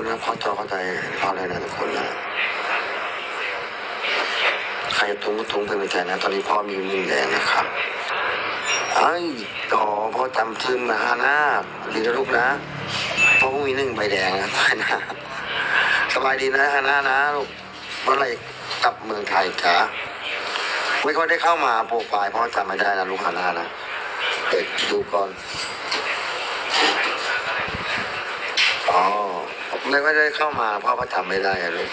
คุณนะพ่อจอเข้าใจพ่อเลยนะทุกคนนะใครจะทุ้งทุ้งเป็นใจนะ ตอนนี้พ่อมีมือแดงนะครับไอ้ยต่อพ่อจำชื่อมาฮาน่าดีนะลูกนะพ่อพิ่งมีหนึ่งใบแดงนะนะสบายดีนะฮาน่านะลูกเมื่อไรกลับเมืองไทยจ้าไม่ค่อยได้เข้ามาโปรไฟล์พ่อจำไม่ได้นะลูกฮาน่านะเด็กดูก่อน อ๋อ ไม่ค่ได้เข้ามาเพราะว่าจำไม่ได้อะลูก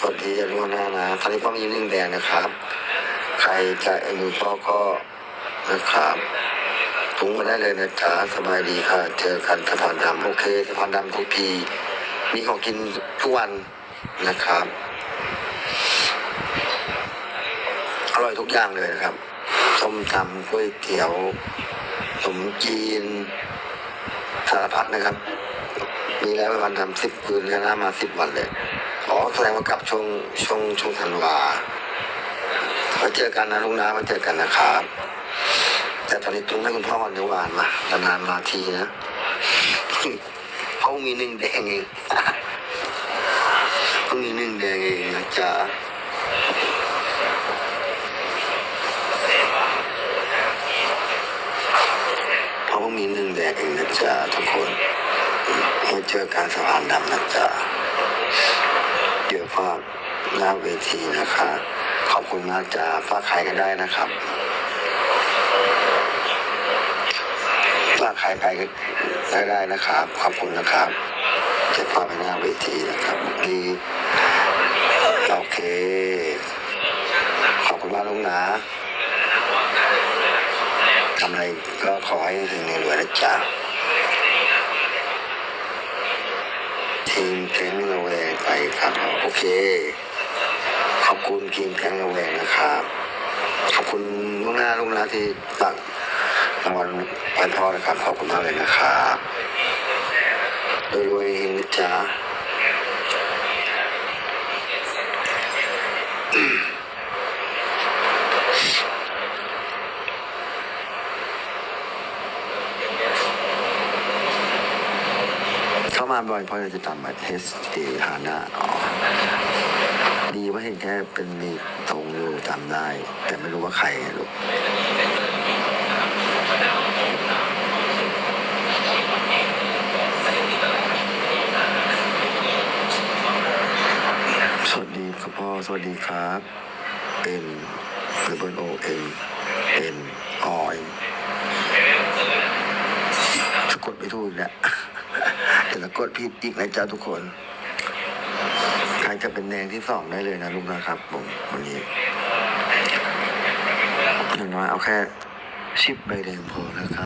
สวัสดีลุงนานะตอนนี้พ่อมีนึ่งแดงนะครับ ใครจะเอ็นดูพ่อก็นะครับถุงมาได้เลยนะจ๊ะสบายดีค่ะ เจอกันสะพานดำโอเคสะพานดำทุกทีมีของกินทุกวันนะครับ อร่อยทุกอย่างเลยนะครับส้มตำก๋วยเตี๋ยวขนมจีนารพัดนะครับ มีแล้ววันทำสิบคืนแล้วนะมาสิบวันเลยอ๋อแสดงว่ากลับช่วงช่วงช่วงธันวามาเจอกันนะลุงน้ามาเจอกันนะครับแต่ตอนนี้ตุ้งให้คุณพ่อวันเดียววานมานานมาทีนะเขามีหนึ่งแดงเองเขามีหนึ่งแดงเองนะจ๊ะ เพราะว่ามีหนึ่งแดงเองนะจ๊ะทุกคนมาเจอการสะพานดำนะจ๊ะเดี๋ยวฝากหน้าเวทีนะคะ ขอบคุณมากจ้าฝากใครก็ได้นะครับฝากใครไปก็ได้ได้นะครับ ขอบคุณนะครับจะฝากไปหน้าเวทีนะครับนี่โอเค ขอบคุณมากลุงนะ ทำอะไรก็ขอให้ถึงในรวยนะจ๊ะทีมแก๊งระแวงไปครับโอเค ขอบคุณทีมแก๊งระแวงนะครับ ขอบคุณลุงหน้าลุงนาที่ตักรางวัลวันพ่อนะครับ ขอบคุณมากเลยนะครับรวยๆเฮงนะจ๊ะ มาบ่อยเพราะอยาจะจำมาเทสเอฮาน่าอ๋อดีว่าเห็นแค่เป็นมีตรงอยู่จำได้ แต่ไม่รู้ว่าใครลูกสวัสดีครับพ่อสวัสดีครับ N หรือเบิร์โอ M N O M สะกดไม่ถูกอีกแล้ว เดี๋ยวสะ กดผิดอีกนะจ๊ะทุกคนใครจะเป็นแดงที่สองได้เลยนะลูกนะครับผมวันนี้อย่างน้อยเอาแค่ชิปใบแดงพอแล้วครับ